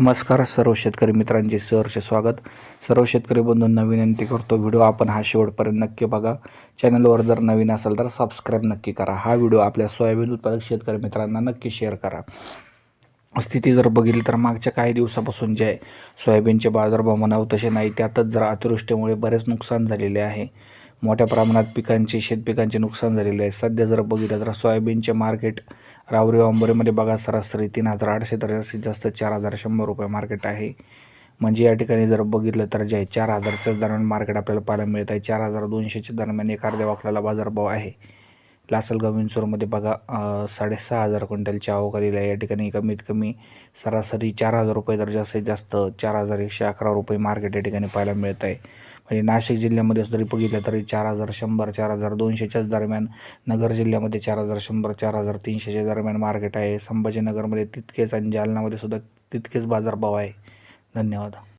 नमस्कार सर्व शेतकरी मित्रांचे सहर्ष स्वागत. सर्व शेतकरी बंधूंना विनंती करतो व्हिडिओ आपण. हा शेवटपर्यंत नक्की बघा. चॅनलवर जर नवीन असेल तर सबस्क्राईब नक्की करा. हा व्हिडिओ आपल्या सोयाबीन उत्पादक शेतकरी मित्रांना नक्की शेअर करा. स्थिती जर बघितली तर मागच्या काही दिवसापासून जे सोयाबीनचे बाजारभाव म्हणावं तसे नाही. त्यातच जर अतिवृष्टीमुळे बरेच नुकसान झालेले आहे. मोठ्या प्रमाणात पिकांचे शेतपिकांचे नुकसान झालेले आहे. सध्या जर बघितलं तर सोयाबीनचे मार्केट रावरी अंबोरीमध्ये बघा सरासरी तीन हजार आठशे तर जास्तीत जास्त चार हजार शंभर रुपये मार्केट आहे. म्हणजे या ठिकाणी जर बघितलं तर जे आहे चार हजारच्याच दरम्यान मार्केट आपल्याला पाहायला मिळत आहे. चार हजार दोनशेच्या दरम्यान एक अर्ध्या बाजारभाव आहे. लासलगाव विंचूरमध्ये बघा साडेसहा हजार क्विंटलच्या अवकारीला आहे या ठिकाणी कमीत कमी सरासरी चार हजार रुपये तर जास्तीत जास्त चार हजार एकशे अकरा रुपये मार्केट या ठिकाणी पाहायला मिळत आहे म्हणजे नाशिक जिल्ह्यामध्ये जरी बघितलं तरी चार हजार शंभर चार हजार दोनशेच्याच दरम्यान नगर जिल्ह्यामध्ये चार हजार शंभर चार हजार तीनशेच्या दरम्यान मार्केट आहे. संभाजीनगरमध्ये तितकेच आणि जालनामध्ये सुद्धा तितकेच बाजारभाव आहे. धन्यवाद.